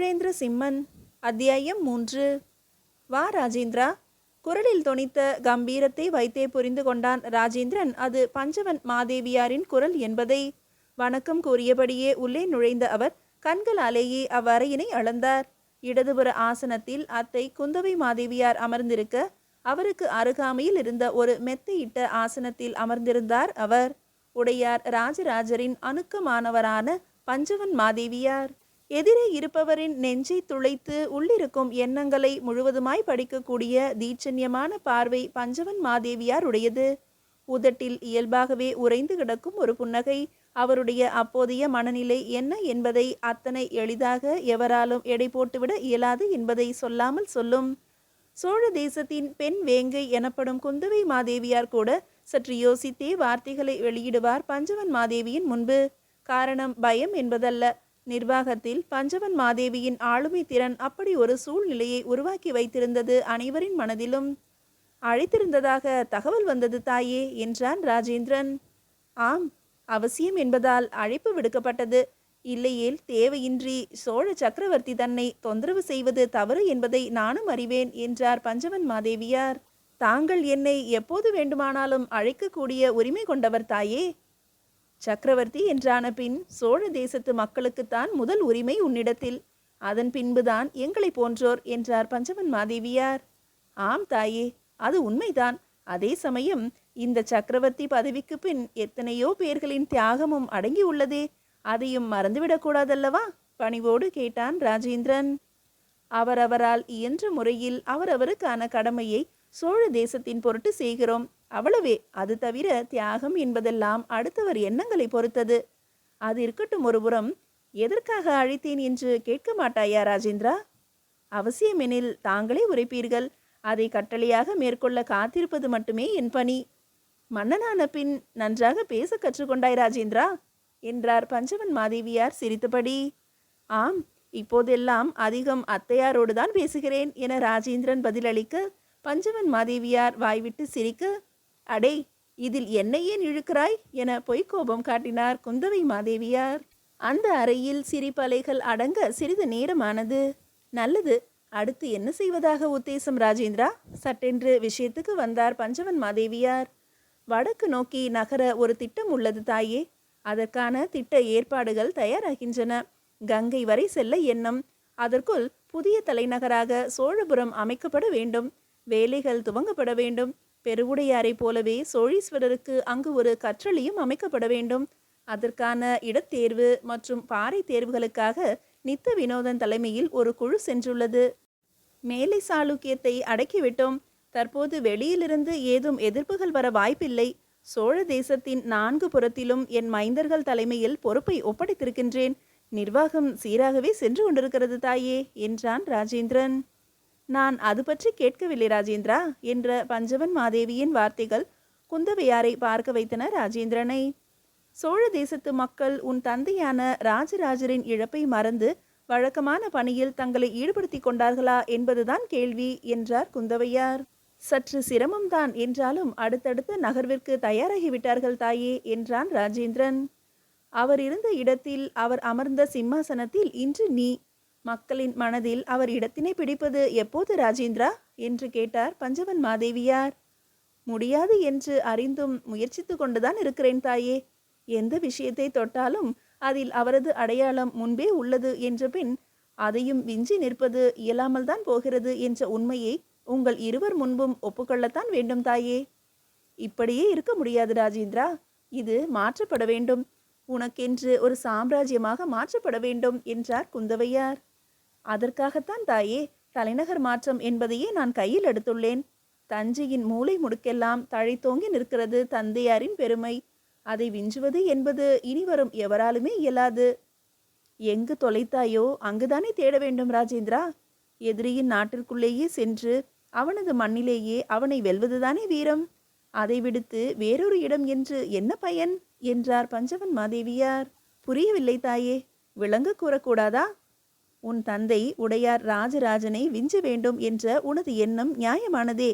சோழேந்திர சிம்மன் அத்தியாயம் மூன்று. வா ராஜேந்திரா. குரலில் தொனித்த கம்பீரத்தை வைத்தே புரிந்து கொண்டான் ராஜேந்திரன். அது பஞ்சவன் மாதேவியாரின் குரல் என்பதை வணக்கம் கூறியபடியே உள்ளே நுழைந்த அவர் கண்களாலேயே அவ்வறையினை அளந்தார். இடதுபுற ஆசனத்தில் அத்தை குந்தவை மாதேவியார் அமர்ந்திருக்க அவருக்கு அருகாமையில் இருந்த ஒரு மெத்தையிட்ட ஆசனத்தில் அமர்ந்திருந்தார் அவர். உடையார் ராஜராஜரின் அணுக்கமானவரான பஞ்சவன் மாதேவியார். எதிரே இருப்பவரின் நெஞ்சை துளைத்து உள்ளிருக்கும் எண்ணங்களை முழுவதுமாய் படிக்கக்கூடிய தீட்சண்யமான பார்வை பஞ்சவன் மாதேவியார் உடையது உதட்டில் இயல்பாகவே உறைந்து கிடக்கும் ஒரு புன்னகை. அவருடைய அப்போதைய மனநிலை என்ன என்பதை அத்தனை எளிதாக எவராலும் எடை போட்டுவிட இயலாது என்பதை சொல்லாமல் சொல்லும். சோழ தேசத்தின் பெண் வேங்கை எனப்படும் குந்தவை மாதேவியார் கூட சற்று யோசித்தே வார்த்தைகளை வெளியிடுவார் பஞ்சவன் மாதேவியின் முன்பு. காரணம் பயம் என்பதல்ல. நிர்வாகத்தில் பஞ்சவன் மாதேவியின் ஆளுமை திறன் அப்படி ஒரு சூழ்நிலையை உருவாக்கி வைத்திருந்தது அனைவரின் மனதிலும். அழைத்திருந்ததாக தகவல் வந்தது தாயே என்றான் ராஜேந்திரன். ஆம் அவசியம் என்பதால் அழைப்பு விடுக்கப்பட்டது. இல்லையேல் தேவையின்றி சோழ சக்கரவர்த்தி தன்னை தொந்தரவு செய்வது தவறு என்பதை நானும் அறிவேன் என்றார் பஞ்சவன் மாதேவியார். தாங்கள் என்னை எப்போது வேண்டுமானாலும் அழைக்கக்கூடிய உரிமை கொண்டவர் தாயே. சக்கரவர்த்தி என்றான பின் சோழ தேசத்து மக்களுக்குத்தான் முதல் உரிமை உன்னிடத்தில். அதன் பின்புதான் எங்களை போன்றோர் என்றார் பஞ்சவன் மாதேவியார். ஆம் தாயே அது உண்மைதான். அதே சமயம் இந்த சக்கரவர்த்தி பதவிக்கு பின் எத்தனையோ பேர்களின் தியாகமும் அடங்கி உள்ளதே அதையும் மறந்துவிடக்கூடாதல்லவா பணிவோடு கேட்டான் ராஜேந்திரன். அவரவரால் இயன்ற முறையில் அவரவருக்கான கடமையை சோழ தேசத்தின் பொருட்டு செய்கிறோம். அவ்வளவே. அது தவிர தியாகம் என்பதெல்லாம் அடுத்தவர் எண்ணங்களை பொறுத்தது. அது இருக்கட்டும் ஒருபுறம் எதற்காக அழைத்தேன் என்று கேட்க மாட்டாயா ராஜேந்திரா? அவசியமெனில் தாங்களே உரைப்பீர்கள். அதை கட்டளையாக மேற்கொள்ள காத்திருப்பது மட்டுமே என் பணி. மன்னனான பின் நன்றாக பேச கற்றுக்கொண்டாய் ராஜேந்திரா என்றார் பஞ்சவன் மாதேவியார் சிரித்தபடி. ஆம் இப்போதெல்லாம் அதிகம் அத்தையாரோடு தான் பேசுகிறேன் என ராஜேந்திரன் பதிலளிக்க பஞ்சவன் மாதேவியார் வாய்விட்டு சிரிக்க அடே இதில் என்னை ஏன் இழுக்கிறாய்? என பொய்க்கோபம் காட்டினார் குந்தவை மாதேவியார். அந்த அறையில் சிரிப்பலைகள் அடங்க சிறிது நேரமானது. நல்லது அடுத்து என்ன செய்வதாக உத்தேசம் ராஜேந்திரா? சட்டென்று விஷயத்துக்கு வந்தார் பஞ்சவன் மாதேவியார். வடக்கு நோக்கி நகர ஒரு திட்டம் உள்ளது தாயே. அதற்கான திட்ட ஏற்பாடுகள் தயாராகின்றன. கங்கை வரை செல்ல எண்ணம். அதற்குள் புதிய தலைநகராக சோழபுரம் அமைக்கப்பட வேண்டும். வேலைகள் துவங்கப்பட வேண்டும். பெருவுடையாரைப் போலவே சோழீஸ்வரருக்கு அங்கு ஒரு கற்றளியும் அமைக்கப்பட வேண்டும். அதற்கான இடத்தேர்வு மற்றும் பாறை தேர்வுகளுக்காக நித்த வினோதன் தலைமையில் ஒரு குழு சென்றுள்ளது. மேலை சாளுக்கியத்தை அடக்கிவிட்டோம். தற்போது வெளியிலிருந்து ஏதும் எதிர்ப்புகள் வர வாய்ப்பில்லை. சோழ தேசத்தின் நான்கு புறத்திலும் என் மைந்தர்கள் தலைமையில் பொறுப்பை ஒப்படைத்திருக்கின்றேன். நிர்வாகம் சீராகவே சென்று கொண்டிருக்கிறது தாயே என்றான் ராஜேந்திரன். நான் அது பற்றி கேட்கவில்லை ராஜேந்திரா என்ற பஞ்சவன் மாதேவியின் வார்த்தைகள் குந்தவையாரை பார்க்க வைத்தன ராஜேந்திரனை. சோழ தேசத்து மக்கள் உன் தந்தையான ராஜராஜரின் இழப்பை மறந்து வழக்கமான பணியில் தங்களை ஈடுபடுத்திக் கொண்டார்களா என்பதுதான் கேள்வி என்றார் குந்தவையார். சற்று சிரமம்தான் என்றாலும் அடுத்தடுத்த நகர்விற்கு தயாராகிவிட்டார்கள் தாயே என்றான் ராஜேந்திரன். அவர் இருந்த இடத்தில் அவர் அமர்ந்த சிம்மாசனத்தில் இன்று நீ மக்களின் மனதில் அவர் இடத்தினை பிடிப்பது எப்போது ராஜேந்திரா? என்று கேட்டார் பஞ்சவன் மாதேவியார். முடியாது என்று அறிந்தும் முயற்சித்து கொண்டுதான் இருக்கிறேன் தாயே. எந்த விஷயத்தை தொட்டாலும் அதில் அவரது அடையாளம் முன்பே உள்ளது என்ற பின் அதையும் விஞ்சி நிற்பது இயலாமல் தான் போகிறது என்ற உண்மையை உங்கள் இருவர் முன்பும் ஒப்புக்கொள்ளத்தான் வேண்டும் தாயே. இப்படியே இருக்க முடியாது ராஜேந்திரா. இது மாற்றப்பட வேண்டும். உனக்கென்று ஒரு சாம்ராஜ்யமாக மாற்றப்பட வேண்டும் என்றார் குந்தவையார். அதற்காகத்தான் தாயே தலைநகர் மாற்றம் என்பதையே நான் கையில் எடுத்துள்ளேன். தஞ்சையின் மூளை முடுக்கெல்லாம் தழைத்தோங்கி நிற்கிறது தந்தையாரின் பெருமை. அதை விஞ்சுவது என்பது இனி வரும் எவராலுமே இயலாது. எங்கு தொலைத்தாயோ அங்குதானே தேட வேண்டும் ராஜேந்திரா. எதிரியின் நாட்டிற்குள்ளேயே சென்று அவனது மண்ணிலேயே அவனை வெல்வதுதானே வீரம். அதை விடுத்து வேறொரு இடம் என்று என்ன பயன்? என்றார் பஞ்சவன் மாதேவியார். புரியவில்லை தாயே விளங்க கூறக்கூடாதா? உன் தந்தை உடையார் ராஜராஜனை விஞ்ச வேண்டும் என்ற உனது எண்ணம் நியாயமானதே.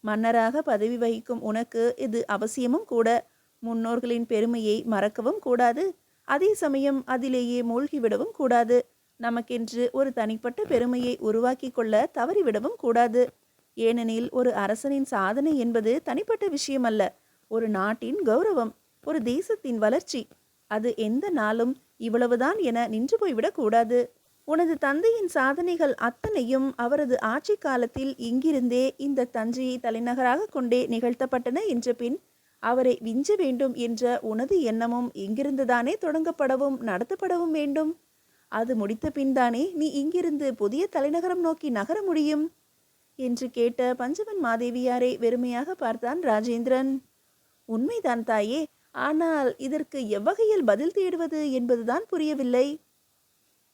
மன்னராக பதவி வகிக்கும் உனக்கு இது அவசியமும் கூட. முன்னோர்களின் பெருமையை மறக்கவும் கூடாது. அதே சமயம் அதிலேயே மூழ்கிவிடவும் கூடாது. நமக்கென்று ஒரு தனிப்பட்ட பெருமையை உருவாக்கி கொள்ள தவறிவிடவும் கூடாது. ஏனெனில் ஒரு அரசனின் சாதனை என்பது தனிப்பட்ட விஷயம் அல்ல ஒரு நாட்டின் கௌரவம் ஒரு தேசத்தின் வளர்ச்சி. அது எந்த நாளும் இவ்வளவுதான் என நின்று போய்விடக்கூடாது உனது தந்தையின் சாதனைகள் அத்தனையும் அவரது ஆட்சி காலத்தில் இங்கிருந்தே இந்த தஞ்சையை தலைநகராக கொண்டே நிகழ்த்தப்பட்டன என்ற பின் அவரை விஞ்ச வேண்டும் என்ற உனது எண்ணமும் இங்கிருந்துதானே தொடங்கப்படவும் நடத்தப்படவும் வேண்டும்? அது முடித்த பின்தானே நீ இங்கிருந்து புதிய தலைநகரம் நோக்கி நகர முடியும்? என்று கேட்ட பஞ்சவன் மாதேவியாரை வெறுமையாக பார்த்தான் ராஜேந்திரன். உண்மைதான் தாயே ஆனால் இதற்கு எவ்வகையில் பதில் தேடுவது என்பதுதான் புரியவில்லை.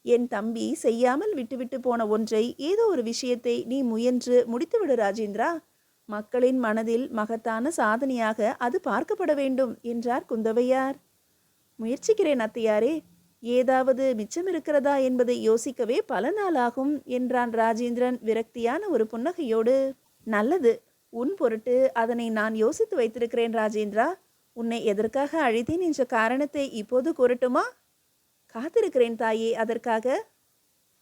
என் தம்பி செய்யாமல் விட்டுவிட்டு போன ஒன்றை ஏதோ ஒரு விஷயத்தை நீ முயன்று முடித்துவிடு ராஜேந்திரா. மக்களின் மனதில் மகத்தான சாதனையாக அது பார்க்கப்பட வேண்டும் என்றார் குந்தவையார். முயற்சிக்கிறேன் அத்தையாரே ஏதாவது மிச்சம் இருக்கிறதா என்பதை யோசிக்கவே பல நாளாகும் என்றான் ராஜேந்திரன் விரக்தியான ஒரு புன்னகையோடு. நல்லது உன் பொருட்டு அதனை நான் யோசித்து வைத்திருக்கிறேன் ராஜேந்திரா. உன்னை எதற்காக அழித்தேன் என்ற காரணத்தை இப்போது கூறட்டுமா? காத்திருக்கிறேன் தாயே அதற்காக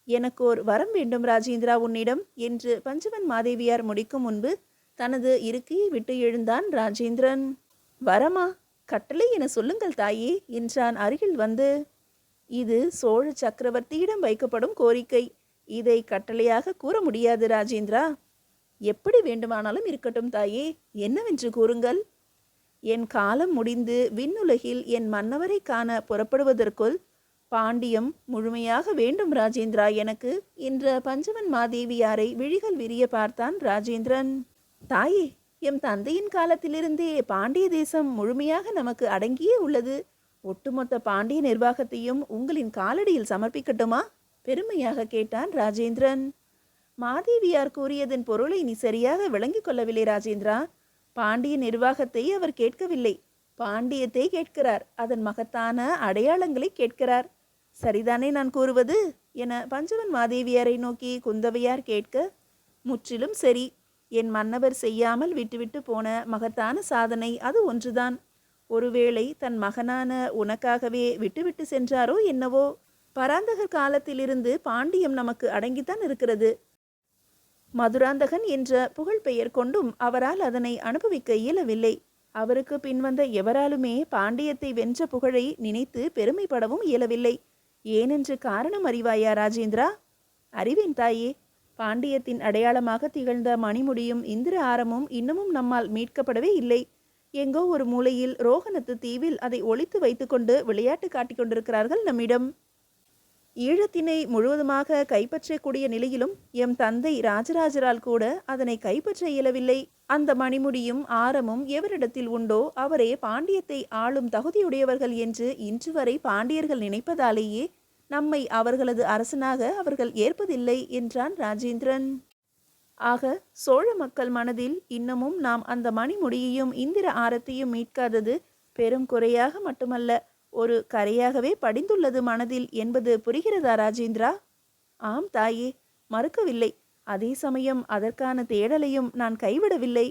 எனக்கு ஒரு வரம் வேண்டும் ராஜேந்திரா உன்னிடம் என்று பஞ்சவன் மாதேவியார் முடிக்கும் முன்பு தனது இருக்கையை விட்டு எழுந்தான் ராஜேந்திரன். வரமா கட்டளை என சொல்லுங்கள் தாயே என்றான் அருகில் வந்து. இது சோழ சக்கரவர்த்தியிடம் வைக்கப்படும் கோரிக்கை. இதை கட்டளையாக கூற முடியாது ராஜேந்திரா. எப்படி வேண்டுமானாலும் இருக்கட்டும் தாயே என்னவென்று கூறுங்கள். என் காலம் முடிந்து விண்ணுலகில் என் மன்னவரை காண புறப்படுவதற்குள் பாண்டியம் முழுமையாக வேண்டும் ராஜேந்திரா எனக்கு என்ற பஞ்சவன் மாதேவியாரை விழிகள் விரிய பார்த்தான் ராஜேந்திரன். தாயே எம் தந்தையின் காலத்திலிருந்தே பாண்டிய தேசம் முழுமையாக நமக்கு அடங்கியே உள்ளது. ஒட்டுமொத்த பாண்டிய நிர்வாகத்தையும் உங்களின் காலடியில் சமர்ப்பிக்கட்டுமா? பெருமையாக கேட்டான் ராஜேந்திரன். மாதேவியார் கூறியதன் பொருளை நீ சரியாக விளங்கிக் கொள்ளவில்லை ராஜேந்திரா. பாண்டிய நிர்வாகத்தை அவர் கேட்கவில்லை. பாண்டியத்தை கேட்கிறார். அதன் மகத்தான அடையாளங்களை கேட்கிறார். சரிதானே நான் கூறுவது? என பஞ்சவன் மாதேவியாரை நோக்கி குந்தவையார் கேட்க முற்றிலும் சரி. என் மன்னவர் செய்யாமல் விட்டுவிட்டு போன மகத்தான சாதனை அது ஒன்றுதான். ஒருவேளை தன் மகனான உனக்காகவே விட்டுவிட்டு சென்றாரோ என்னவோ? பராந்தகர் காலத்திலிருந்து பாண்டியம் நமக்கு அடங்கித்தான் இருக்கிறது. மதுராந்தகன் என்ற புகழ் பெயர் கொண்டும் அவரால் அதனை அனுபவிக்க இயலவில்லை. அவருக்கு பின்வந்த எவராலுமே பாண்டியத்தை வென்ற புகழை நினைத்து பெருமைப்படவும் இயலவில்லை. ஏனென்று காரணம் அறிவாயா ராஜேந்திரா? அறிவேன் தாயே. பாண்டியத்தின் அடையாளமாக திகழ்ந்த மணிமுடியும் இந்திர ஆரமும் இன்னமும் நம்மால் மீட்கப்படவே இல்லை. எங்கோ ஒரு மூலையில் ரோகணத்து தீவில் அதை ஒழித்து வைத்துக்கொண்டு விளையாட்டு காட்டிக் கொண்டிருக்கிறார்கள் நம்மிடம். ஈழத்தினை முழுவதுமாக கைப்பற்றக்கூடிய நிலையிலும் எம் தந்தை ராஜராஜரால் கூட அதனை கைப்பற்ற இயலவில்லை. அந்த மணிமுடியும் ஆரமும் எவரிடத்தில் உண்டோ அவரே பாண்டியத்தை ஆளும் தகுதியுடையவர்கள் என்று இன்று வரை பாண்டியர்கள் நினைப்பதாலேயே நம்மை அவர்களது அரசனாக அவர்கள் ஏற்பதில்லை என்றான் ராஜேந்திரன். ஆக சோழ மக்கள் மனதில் இன்னமும் நாம் அந்த மணிமுடியையும் இந்திர ஆரத்தையும் மீட்காதது பெரும் குறையாக மட்டுமல்ல ஒரு கரையாகவே படிந்துள்ளது மனதில் என்பது புரிகிறதா ராஜேந்திரா? ஆம் தாயே மறுக்கவில்லை. அதே சமயம் அதற்கான தேடலையும் நான் கைவிடவில்லை.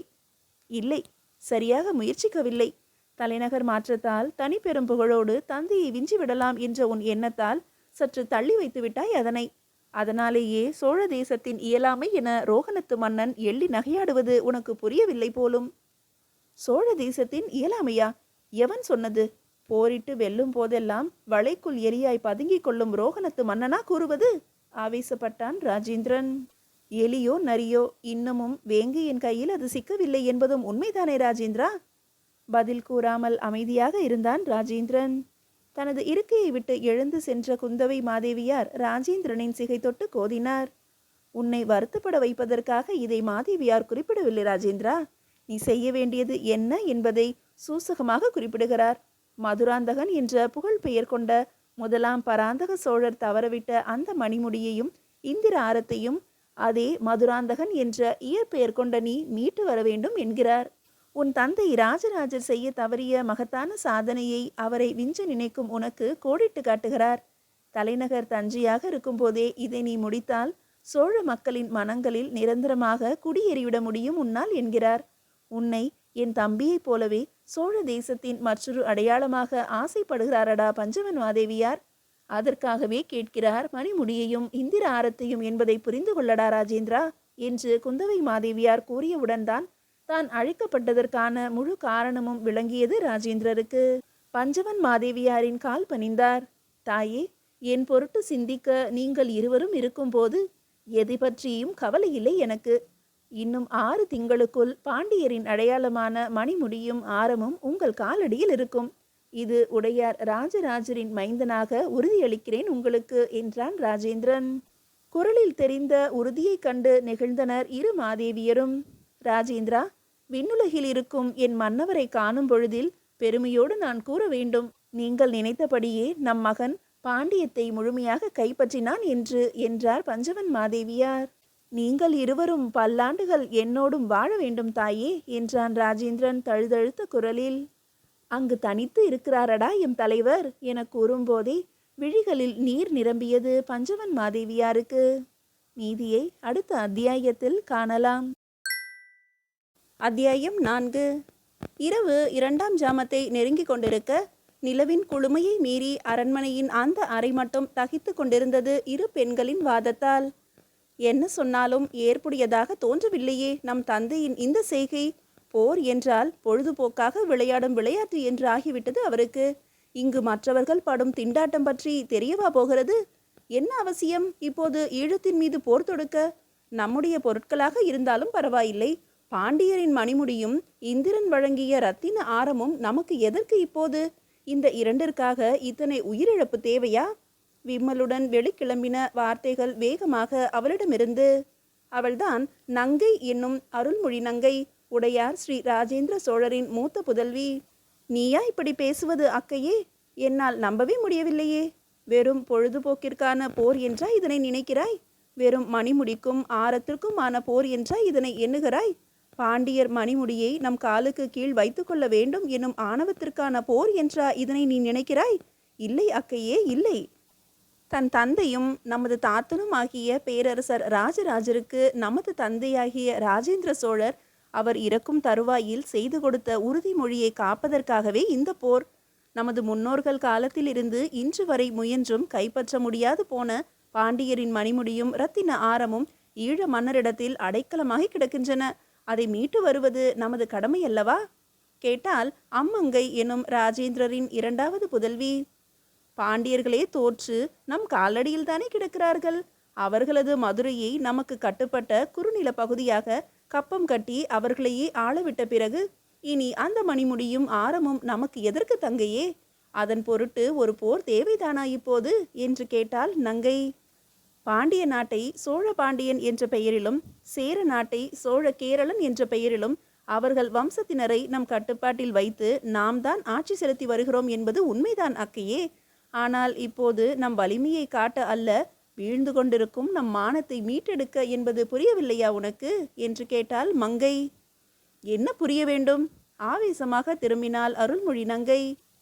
இல்லை சரியாக முயற்சிக்கவில்லை. தலைநகர் மாற்றத்தால் தனி பெரும் புகழோடு தந்தையை விஞ்சிவிடலாம் என்ற உன் எண்ணத்தால் சற்று தள்ளி வைத்துவிட்டாய் அதனை. அதனாலேயே சோழ தேசத்தின் இயலாமை என ரோகணத்து மன்னன் எள்ளி நகையாடுவது உனக்கு புரியவில்லை போலும். சோழ தேசத்தின் இயலாமையா? எவன் சொன்னது? போரிட்டு வெல்லும் போதெல்லாம் வளைக்குள் எலியாய் பதுங்கிக் கொள்ளும் ரோகணத்து மன்னனா கூறுவது? ஆவேசப்பட்டான் ராஜேந்திரன். எலியோ நரியோ இன்னமும் வேங்கையின் கையில் அது சிக்கவில்லை என்பதும் உண்மைதானே ராஜேந்திரா? பதில் கூறாமல் அமைதியாக இருந்தான் ராஜேந்திரன். தனது இருக்கையை விட்டு எழுந்து சென்ற குந்தவை மாதேவியார் ராஜேந்திரனின் சிகை தொட்டு கோதினார். உன்னை வருத்தப்பட வைப்பதற்காக இதை மாதேவியார் குறிப்பிடவில்லை ராஜேந்திரா. நீ செய்ய வேண்டியது என்ன என்பதை சூசகமாக குறிப்பிடுகிறார். மதுராந்தகன் என்ற புகழ் பெயர் கொண்ட முதலாம் பராந்தக சோழர் தவறவிட்ட அந்த மணிமுடியையும் இந்திர ஆரத்தையும் அதே மதுராந்தகன் என்ற இயற்பெயர் கொண்ட நீ மீட்டு வர வேண்டும் என்கிறார். உன் தந்தை ராஜராஜர் செய்ய தவறிய மகத்தான சாதனையை அவரை விஞ்ச நினைக்கும் உனக்கு கோடிட்டு காட்டுகிறார். தலைநகர் தஞ்சையாக இருக்கும்போதே இதை நீ முடித்தால் சோழ மக்களின் மனங்களில் நிரந்தரமாக குடியேறிவிட முடியும் உன்னால் என்கிறார். உன்னை என் தம்பியைப் போலவே சோழ தேசத்தின் மற்றொரு அடையாளமாக ஆசைப்படுகிறாரடா பஞ்சவன் மாதேவியார். அதற்காகவே கேட்கிறார் மணிமுடியையும் இந்திர ஆரத்தையும் என்பதை புரிந்து கொள்ளடா ராஜேந்திரா என்று குந்தவை மாதேவியார் கூறியவுடன் தான் தான் அழைக்கப்பட்டதற்கான முழு காரணமும் விளங்கியது ராஜேந்திரருக்கு. பஞ்சவன் மாதேவியாரின் கால் பணிந்தார். தாயே என் பொருட்டு சிந்திக்க நீங்கள் இருவரும் இருக்கும்போது எதை பற்றியும் கவலை இல்லை எனக்கு. இன்னும் ஆறு திங்களுக்குள் பாண்டியரின் அடையாளமான மணிமுடியும் ஆரமும் உங்கள் காலடியில் இருக்கும். இது உடையார் ராஜராஜரின் மைந்தனாக உறுதியளிக்கிறேன் உங்களுக்கு என்றான் ராஜேந்திரன். குரலில் தெரிந்த உறுதியைக் கண்டு நெகிழ்ந்தனர் இரு மாதேவியரும். ராஜேந்திரா விண்ணுலகில் இருக்கும் என் மன்னவரை காணும் பொழுதில் பெருமையோடு நான் கூற வேண்டும். நீங்கள் நினைத்தபடியே நம் மகன் பாண்டியத்தை முழுமையாக கைப்பற்றினான் என்று என்றார் பஞ்சவன் மாதேவியார். நீங்கள் இருவரும் பல்லாண்டுகள் என்னோடும் வாழ வேண்டும் தாயே என்றான் ராஜேந்திரன் தழுதழுத்த குரலில். அங்கு தனித்து இருக்கிறாரடா எம் தலைவர் என கூறும்போதே விழிகளில் நீர் நிரம்பியது பஞ்சவன் மாதேவியாருக்கு. மீதியை அடுத்த அத்தியாயத்தில் காணலாம். அத்தியாயம் நான்கு. இரவு இரண்டாம் ஜாமத்தை நெருங்கிக் கொண்டிருக்க நிலவின் குளுமையை மீறி அரண்மனையின் அந்த அறை மட்டும் தகித்து கொண்டிருந்தது இரு பெண்களின் வாதத்தால். என்ன சொன்னாலும் ஏற்புடையதாக தோன்றவில்லையே நம் தந்தையின் இந்த செய்கை? போர் என்றால் பொழுதுபோக்காக விளையாடும் விளையாட்டு என்று ஆகிவிட்டது அவருக்கு. இங்கு மற்றவர்கள் படும் திண்டாட்டம் பற்றி தெரியவா போகிறது? என்ன அவசியம்? இப்போது ஈழத்தின் மீது போர் தொடுக்க? நம்முடைய பொருட்களாக இருந்தாலும் பரவாயில்லை. பாண்டியரின் மணிமுடியும் இந்திரன் வழங்கிய ரத்தின ஆரமும் நமக்கு எதற்கு இப்போது? இந்த இரண்டிற்காக இத்தனை உயிரிழப்பு தேவையா? விம்மலுடன் வெளிக்கிளம்பின வார்த்தைகள் வேகமாக அவளிடமிருந்து அவள்தான் நங்கை என்னும் அருள்மொழி நங்கை உடையார் ஸ்ரீ ராஜேந்திர சோழரின் மூத்த புதல்வி. நீயா இப்படி பேசுவது அக்கையே? என்னால் நம்பவே முடியவில்லையே. வெறும் பொழுதுபோக்கிற்கான போர் என்றா இதனை நினைக்கிறாய்? வெறும் மணிமுடிக்கும் ஆரத்திற்குமான போர் என்றா இதனை எண்ணுகிறாய்? பாண்டியர் மணிமுடியை நம் காலுக்கு கீழ் வைத்துக்கொள்ள வேண்டும் என்னும் ஆணவத்திற்கான போர் என்றா இதனை நீ நினைக்கிறாய்? இல்லை அக்கையே இல்லை. தன் தந்தையும் நமது தாத்தனும் ஆகிய பேரரசர் ராஜராஜருக்கு நமது தந்தையாகிய ராஜேந்திர சோழர் அவர் இறக்கும் தருவாயில் செய்து கொடுத்த உறுதிமொழியை காப்பதற்காகவே இந்த போர். நமது முன்னோர்கள் காலத்திலிருந்து இன்று வரை முயன்றும் கைப்பற்ற முடியாது போன பாண்டியரின் மணிமுடியும் இரத்தின ஆரமும் ஈழ மன்னரிடத்தில் அடைக்கலமாகி கிடக்கின்றன. அதை மீட்டு வருவது நமது கடமையல்லவா? கேட்டால் அம்மங்கை எனும் ராஜேந்திரரின் இரண்டாவது புதல்வி. பாண்டியர்களே தோற்று நம் காலடியில் தானே கிடக்கிறார்கள்? அவர்களது மதுரையை நமக்கு கட்டுப்பட்ட குறுநில பகுதியாக கப்பம் கட்டி அவர்களையே ஆளவிட்ட பிறகு இனி அந்த மணிமுடியும் ஆரமும் நமக்கு எதற்கு தங்கையே? அதன் பொருட்டு ஒரு போர் தேவைதானா இப்போது? என்று கேட்டால் நங்கை. பாண்டிய நாட்டை சோழ பாண்டியன் என்ற பெயரிலும் சேர நாட்டை சோழ கேரளன் என்ற பெயரிலும் அவர்கள் வம்சத்தினரை நம் கட்டுப்பாட்டில் வைத்து நாம் தான் ஆட்சி செலுத்தி வருகிறோம் என்பது உண்மைதான் அக்கையே. ஆனால் இப்போது நம் வலிமையை காட்ட அல்ல வீழ்ந்து கொண்டிருக்கும் நம் மானத்தை மீட்டெடுக்க என்பது புரியவில்லையா உனக்கு? என்று கேட்டால் மங்கை. என்ன புரிய வேண்டும்? ஆவேசமாக திரும்பினால் அருள்மொழி நங்கை.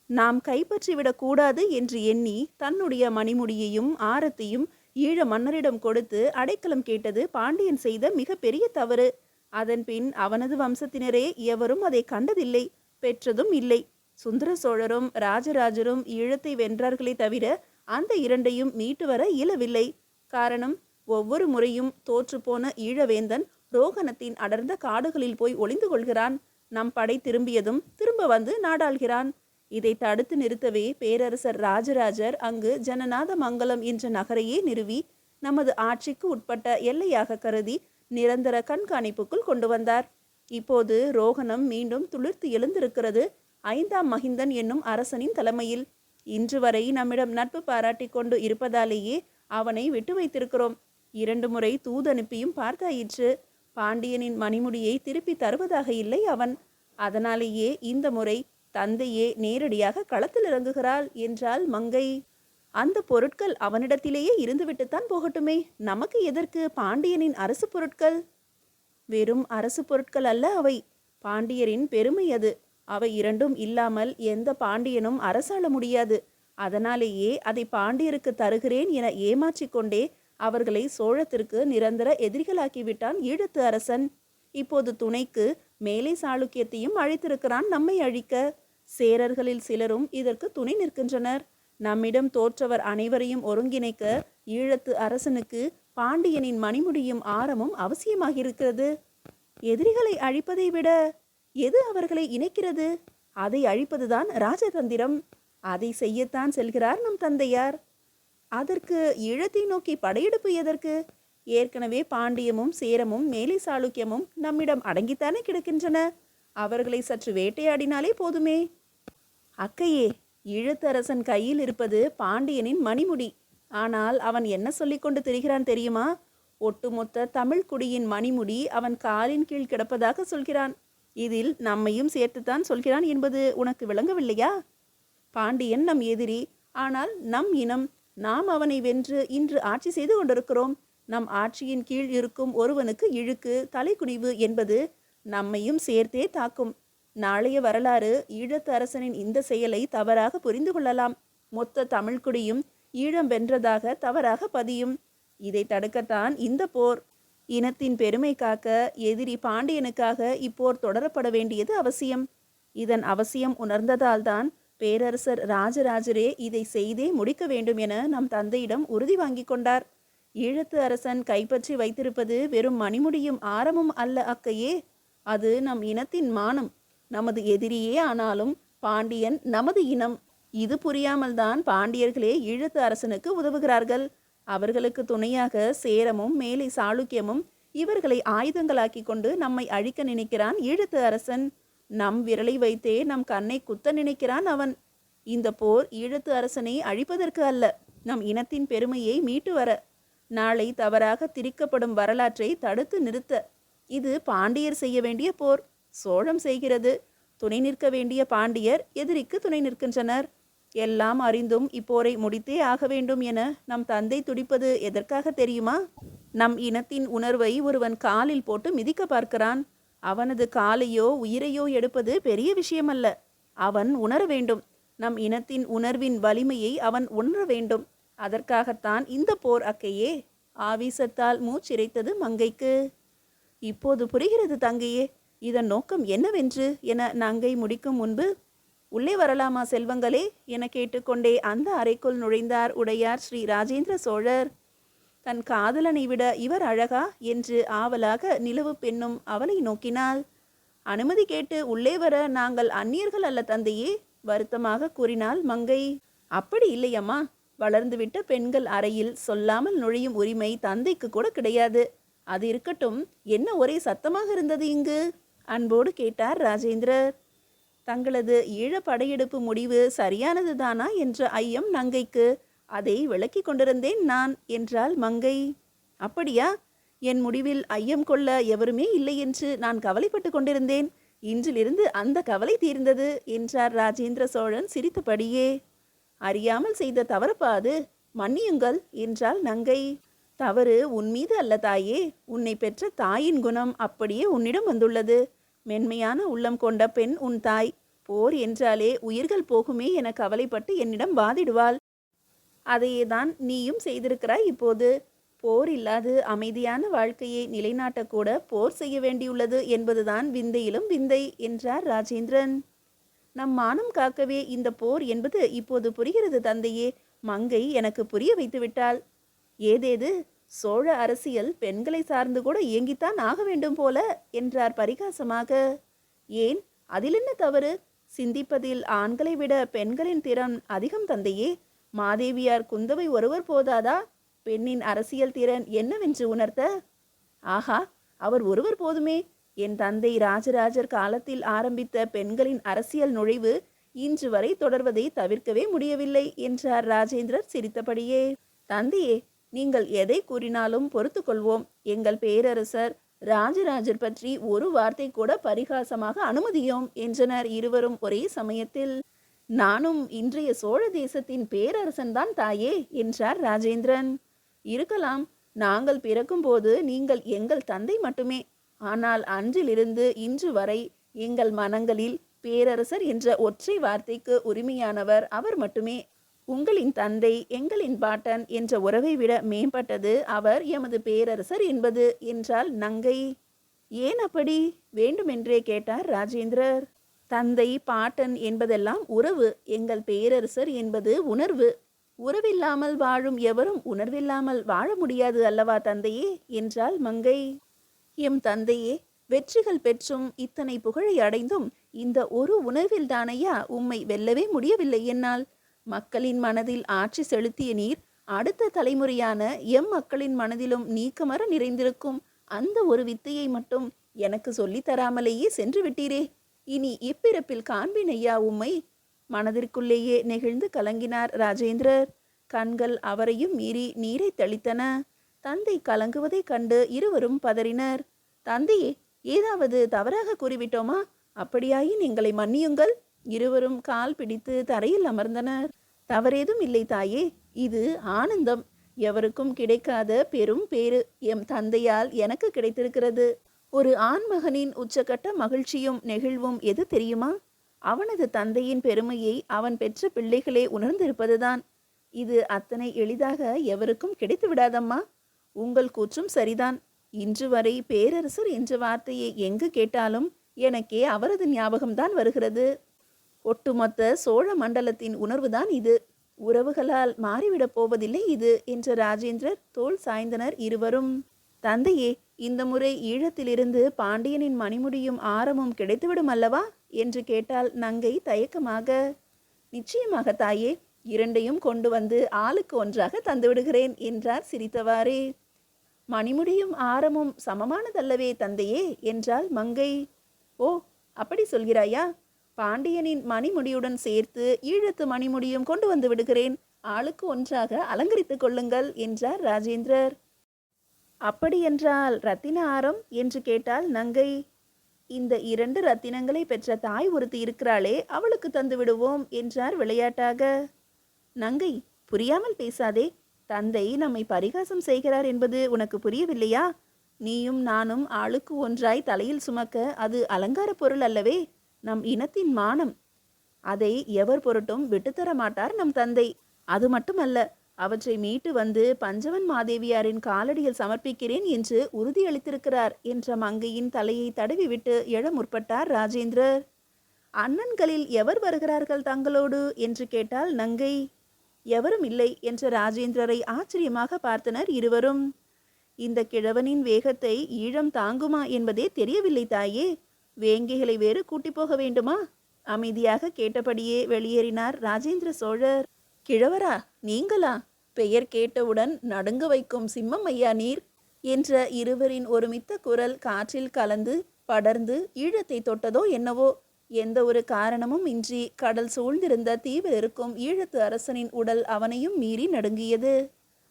நாம் கைப்பற்றிவிடக்கூடாது என்று எண்ணி தன்னுடைய மணிமுடியையும் ஆரத்தையும் ஈழ மன்னரிடம் கொடுத்து அடைக்கலம் கேட்டது பாண்டியன் செய்த மிக பெரிய தவறு. அதன்பின் அவனது வம்சத்தினரே எவரும் அதை கண்டதில்லை பெற்றதும் இல்லை. சுந்தர சோழரும் ராஜராஜரும் ஈழத்தை வென்றார்களே தவிர அந்த இரண்டையும் மீட்டு வர இயலவில்லை. காரணம் ஒவ்வொரு முறையும் தோற்றுப்போன ஈழவேந்தன் ரோகணத்தின் அடர்ந்த காடுகளில் போய் ஒளிந்து கொள்கிறான். நம் படை திரும்பியதும் திரும்ப வந்து நாடாள்கிறான். இதை தடுத்து நிறுத்தவே பேரரசர் ராஜராஜர் அங்கு ஜனநாத மங்கலம் என்ற நகரையே நிறுவி நமது ஆட்சிக்கு உட்பட்ட எல்லையாக கருதி நிரந்தர கண்காணிப்புக்குள் கொண்டு வந்தார். இப்போது ரோகணம் மீண்டும் துளிர்த்து எழுந்திருக்கிறது. ஐந்தாம் மகிந்தன் என்னும் அரசனின் தலைமையில். இன்று வரை நம்மிடம் நட்பு பாராட்டி கொண்டு இருப்பதாலேயே அவனை விட்டு வைத்திருக்கிறோம். இரண்டு முறை தூதனுப்பியும் பார்த்தாயிற்று. பாண்டியனின் மணிமுடியை திருப்பி தருவதாக இல்லை அவன். அதனாலேயே இந்த முறை தந்தையே நேரடியாக களத்தில் இறங்குகிறாள் என்றால் மங்கை. அந்த பொருட்கள் அவனிடத்திலேயே இருந்துவிட்டுத்தான் போகட்டுமே. நமக்கு எதற்கு பாண்டியனின் அரசு பொருட்கள்? வெறும் அரசு பொருட்கள் அல்ல அவை. பாண்டியரின் பெருமை அது. அவை இரண்டும் இல்லாமல் எந்த பாண்டியனும் அரசாள முடியாது. அதனாலேயே அதை பாண்டியருக்கு தருகிறேன் என ஏமாற்றிக் கொண்டே அவர்களை சோழத்திற்கு நிரந்தர எதிரிகளாக்கிவிட்டான் ஈழத்து அரசன். இப்போது துணைக்கு மேலை சாளுக்கியத்தையும் அழைத்திருக்கிறான் நம்மை அழிக்க. சேரர்களில் சிலரும் இதற்கு துணை நிற்கின்றனர். நம்மிடம் தோற்றவர் அனைவரையும் ஒருங்கிணைக்க ஈழத்து அரசனுக்கு பாண்டியனின் மணிமுடியும் ஆரமும் அவசியமாகியிருக்கிறது. எதிரிகளை அழிப்பதை விட எது அவர்களை இணைக்கிறது? அதை அழிப்பதுதான் ராஜதந்திரம். அதை செய்யத்தான் செல்கிறார் நம் தந்தையார். அதற்கு ஈழத்தை நோக்கி படையெடுப்பு எதற்கு? ஏற்கனவே பாண்டியமும் சேரமும் மேலை சாளுக்கியமும் நம்மிடம் அடங்கித்தானே கிடக்கின்றன. அவர்களை சற்று வேட்டையாடினாலே போதுமே. அக்கையே ஈழத்தரசன் கையில் இருப்பது பாண்டியனின் மணிமுடி. ஆனால் அவன் என்ன சொல்லிக்கொண்டு திரிகிறான் தெரியுமா? ஒட்டுமொத்த தமிழ் குடியின் மணிமுடி அவன் காலின் கீழ் கிடப்பதாக சொல்கிறான். இதில் நம்மையும் சேர்த்துத்தான் சொல்கிறான் என்பது உனக்கு விளங்கவில்லையா? பாண்டியன் நம் எதிரி. ஆனால் நம் இனம் நாம் அவனை வென்று இன்று ஆட்சி செய்து கொண்டிருக்கிறோம். நம் ஆட்சியின் கீழ் இருக்கும் ஒருவனுக்கு இழுக்கு தலைக்குனிவு என்பது நம்மையும் சேர்த்தே தாக்கும். நாளைய வரலாறு ஈழத்து அரசனின் இந்த செயலை தவறாக புரிந்து கொள்ளலாம். மொத்த தமிழ்குடியும் ஈழம் வென்றதாக தவறாக பதியும். இதை தடுக்கத்தான் இந்த போர். இனத்தின் பெருமை காக்க எதிரி பாண்டியனுக்காக இப்போர் தொடரப்பட வேண்டியது அவசியம். இதன் அவசியம் உணர்ந்ததால்தான் பேரரசர் ராஜராஜரே இதை செய்தே முடிக்க வேண்டும் என நம் தந்தையிடம் உறுதி வாங்கி கொண்டார். ஈழத்து அரசன் கைப்பற்றி வைத்திருப்பது வெறும் மணிமுடியும் ஆரமும் அல்ல அக்கையே. அது நம் இனத்தின் மானம். நமது எதிரியே ஆனாலும் பாண்டியன் நமது இனம். இது புரியாமல் தான் பாண்டியர்களே ஈழத்து அரசனுக்கு உதவுகிறார்கள். அவர்களுக்கு துணையாக சேரமும் மேலை சாளுக்கியமும் இவர்களை ஆயுதங்களாக்கி கொண்டு நம்மை அழிக்க நினைக்கிறான் ஈழத்து அரசன். நம் விரலை வைத்தே நம் கண்ணை குத்த நினைக்கிறான் அவன். இந்த போர் ஈழத்து அரசனை அழிப்பதற்கு அல்ல நம் இனத்தின் பெருமையை மீட்டு வர. நாளை தவறாக திரிக்கப்படும் வரலாற்றை தடுத்து நிறுத்த. இது பாண்டியர் செய்ய வேண்டிய போர் சோழம் செய்கிறது. துணை நிற்க வேண்டிய பாண்டியர் எதிரிக்கு துணை நிற்கின்றனர். எல்லாம் அறிந்தும் இப்போரை முடித்தே ஆக வேண்டும் என நம் தந்தை துடிப்பது எதற்காக தெரியுமா? நம் இனத்தின் உணர்வை ஒருவன் காலில் போட்டு மிதிக்க பார்க்கிறான். அவனது காலையோ உயிரையோ எடுப்பது பெரிய விஷயமல்ல. அவன் உணர வேண்டும். நம் இனத்தின் உணர்வின் வலிமையை அவன் உணர வேண்டும். அதற்காகத்தான் இந்த போர் அக்கையே. ஆவேசத்தால் மூச்சிரைத்தது மங்கைக்கு. இப்போது புரிகிறது தங்கையே இதன் நோக்கம் என்னவென்று என நங்கை முடிக்கும் முன்பு உள்ளே வரலாமா செல்வங்களே? என கேட்டுக்கொண்டே அந்த அறைக்குள் நுழைந்தார் உடையார் ஸ்ரீ ராஜேந்திர சோழர். தன் காதலனை விட இவர் அழகா? என்று ஆவலாக நிலவு பெண்ணும் அவளை நோக்கினாள். அனுமதி கேட்டு உள்ளே வர நாங்கள் அந்நியர்கள் அல்ல தந்தையே வருத்தமாக கூறினாள் மங்கை. அப்படி இல்லையம்மா. வளர்ந்துவிட்ட பெண்கள் அறையில் சொல்லாமல் நுழையும் உரிமை தந்தைக்கு கூட கிடையாது. அது இருக்கட்டும். என்ன ஒரே சத்தமாக இருந்தது இங்கு? அன்போடு கேட்டார் ராஜேந்திரர். தங்களது ஈழ படையெடுப்பு முடிவு சரியானதுதானா என்ற ஐயம் நங்கைக்கு. அதை விளக்கி கொண்டிருந்தேன் நான் என்றாள் மங்கை. அப்படியா? என் முடிவில் ஐயம் கொள்ள எவருமே இல்லை என்று நான் கவலைப்பட்டு கொண்டிருந்தேன். இன்றிலிருந்து அந்த கவலை தீர்ந்தது என்றார் ராஜேந்திர சோழன் சிரித்தபடியே. அறியாமல் செய்த தவறுப்பா அது? மன்னியுங்கள் என்றாள் நங்கை. தவறு உன் மீது அல்ல தாயே உன்னை பெற்ற தாயின் குணம் அப்படியே உன்னிடம் வந்துள்ளது. மென்மையான உள்ளம் கொண்ட பெண் உன் தாய். போர் என்றாலே உயிர்கள் போகுமே என கவலைப்பட்டு என்னிடம் வாதிடுவாள். அதையே தான் நீயும் செய்திருக்கிறாய் இப்போது. போர் இல்லாது அமைதியான வாழ்க்கையை நிலைநாட்டக்கூட போர் செய்ய வேண்டியுள்ளது என்பதுதான் விந்தையிலும் விந்தை என்றார் ராஜேந்திரன். நம் மானம் காக்கவே இந்த போர் என்பது இப்போது புரிகிறது தந்தையே. மங்கை எனக்கு புரிய வைத்துவிட்டாள். ஏதேது? சோழ அரசியல் பெண்களை சார்ந்து கூட இயங்கித்தான் ஆக வேண்டும் போல என்றார் பரிகாசமாக. ஏன்? அதில் என்ன தவறு? சிந்திப்பதில் ஆண்களை விட பெண்களின் திறன் அதிகம் தந்தையே. மாதேவியார் குந்தவை ஒருவர் போதாதா? பெண்ணின் அரசியல் திறன் என்னவென்று உணர்த்த? ஆஹா அவர் ஒருவர் போதுமே. என் தந்தை ராஜராஜர் காலத்தில் ஆரம்பித்த பெண்களின் அரசியல் நுழைவு இன்று வரை தொடர்வதை தவிர்க்கவே முடியவில்லை என்றார் ராஜேந்திரர் சிரித்தபடியே. தந்தையே நீங்கள் எதை கூறினாலும் பொறுத்து கொள்வோம் எங்கள் பேரரசர் ராஜராஜர் பற்றி ஒரு வார்த்தை கூட பரிகாசமாக அனுமதியோம் என்றனர் இருவரும் ஒரே சமயத்தில். நானும் இன்றைய சோழ தேசத்தின் பேரரசன்தான் தாயே என்றார் ராஜேந்திரன். இருக்கலாம் நாங்கள் பிறக்கும்போது நீங்கள் எங்கள் தந்தை மட்டுமே. ஆனால் அன்றிலிருந்து இன்று வரை எங்கள் மனங்களில் பேரரசர் என்ற ஒற்றை வார்த்தைக்கு உரிமையானவர் அவர் மட்டுமே. உங்களின் தந்தை எங்களின் பாட்டன் என்ற உறவை விட மேம்பட்டது அவர் எமது பேரரசர் என்பது என்றால் நங்கை. ஏன் அப்படி? வேண்டுமென்றே கேட்டார் ராஜேந்திரர். தந்தை பாட்டன் என்பதெல்லாம் உறவு எங்கள் பேரரசர் என்பது உணர்வு. உறவில்லாமல் வாழும் எவரும் உணர்வில்லாமல் வாழ முடியாது அல்லவா தந்தையே? என்றால் மங்கை. எம் தந்தையே வெற்றிகள் பெற்றும் இத்தனை புகழை அடைந்தும் இந்த ஒரு உணர்வில் தானையா உம்மை வெல்லவே முடியவில்லை என்னால்? மக்களின் மனதில் ஆட்சி செலுத்திய நீர் அடுத்த தலைமுறையான எம் மக்களின் மனதிலும் நீக்கமர நிறைந்திருக்கும். அந்த ஒரு வித்தையை மட்டும் எனக்கு சொல்லித் தராமலேயே சென்று விட்டீரே. இனி இப்பிறப்பில் காண்பின் ஐயா உம்மை. மனதிற்குள்ளேயே நெகிழ்ந்து கலங்கினார் ராஜேந்திரர். கண்கள் அவரையும் மீறி நீரை தெளித்தன. தந்தை கலங்குவதைக் கண்டு இருவரும் பதறினர். தந்தையே ஏதாவது தவறாக கூறிவிட்டோமா? அப்படியாயின் எங்களை மன்னியுங்கள். இருவரும் கால் பிடித்து தரையில் அமர்ந்தனர். தவறேதும் இல்லை தாயே இது ஆனந்தம். எவருக்கும் கிடைக்காத பெரும் பேறு. எம் தந்தையால் எனக்கு கிடைத்திருக்கிறது. ஒரு ஆண்மகனின் உச்சக்கட்ட மகிழ்ச்சியும் நெகிழ்வும் எது தெரியுமா? அவனது தந்தையின் பெருமையை அவன் பெற்ற பிள்ளைகளே உணர்ந்திருப்பதுதான். இது அத்தனை எளிதாக எவருக்கும் கிடைத்து விடாதம்மா உங்கள் கூற்றும் சரிதான். இன்று வரை பேரரசர் என்ற வார்த்தையை எங்கு கேட்டாலும் எனக்கே அவரது ஞாபகம்தான் வருகிறது. ஒட்டுமொத்த சோழ மண்டலத்தின் உணர்வுதான் இது. உறவுகளால் மாறிவிடப் போவதில்லை இது என்ற ராஜேந்திரர் தோல் சாய்ந்தனர் இருவரும். தந்தையே இந்த முறை ஈழத்திலிருந்து பாண்டியனின் மணிமுடியும் ஆரமும் கிடைத்துவிடும் அல்லவா? என்று கேட்டால் நங்கை தயக்கமாக. நிச்சயமாக தாயே இரண்டையும் கொண்டு வந்து ஆளுக்கு ஒன்றாக தந்துவிடுகிறேன் என்றார் சிரித்தவாறே. மணிமுடியும் ஆரமும் சமமானதல்லவே தந்தையே என்றாள் மங்கை. ஓ அப்படி சொல்கிறாயா? பாண்டியனின் மணிமுடியுடன் சேர்த்து ஈழத்து மணிமுடியும் கொண்டு வந்து விடுகிறேன். ஆளுக்கு ஒன்றாக அலங்கரித்துக் கொள்ளுங்கள் என்றார் ராஜேந்திரர். அப்படியென்றால் ரத்தின ஆரம் என்று கேட்டால் நங்கை. இந்த இரண்டு ரத்தினங்களை பெற்ற தாய் ஒருத்தி இருக்கிறாளே அவளுக்கு தந்து விடுவோம் என்றார் விளையாட்டாக. நங்கை புரியாமல் பேசாதே. தந்தை நம்மை பரிகாசம் செய்கிறார் என்பது உனக்கு புரியவில்லையா? நீயும் நானும் ஆளுக்கு ஒன்றாய் தலையில் சுமக்க அது அலங்கார பொருள் அல்லவே. நம் இனத்தின் மானம். அதை எவர் பொருட்டும் விட்டுத்தர மாட்டார் நம் தந்தை. அது மட்டுமல்ல அவற்றை மீட்டு வந்து பஞ்சவன் மாதேவியாரின் காலடியில் சமர்ப்பிக்கிறேன் என்று உறுதியளித்திருக்கிறார் என்ற மங்கையின் தலையை தடவிவிட்டு எழ முற்பட்டார் ராஜேந்திரர். அண்ணன்களில் எவர் வருகிறார்கள் தங்களோடு? என்று கேட்டால் நங்கை. எவரும் இல்லை என்ற ராஜேந்திரரை ஆச்சரியமாக பார்த்தனர் இருவரும். இந்த கிழவனின் வேகத்தை ஈழம் தாங்குமா என்பதே தெரியவில்லை தாயே. வேங்கிகளை வேறு கூட்டி போக வேண்டுமா? அமைதியாக கேட்டபடியே வெளியேறினார் ராஜேந்திர சோழர். கிழவரா நீங்களா? பெயர் கேட்டவுடன் நடுங்க வைக்கும் சிம்மம் ஐயா நீர் என்ற இருவரின் ஒருமித்த குரல் காற்றில் கலந்து படர்ந்து ஈழத்தை தொட்டதோ என்னவோ? எந்த ஒரு காரணமும் இன்றி கடல் சூழ்ந்திருந்த தீவில் இருக்கும் ஈழத்து அரசனின் உடல் அவனையும் மீறி நடுங்கியது.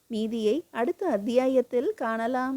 மீதியை அடுத்த அத்தியாயத்தில் காணலாம்.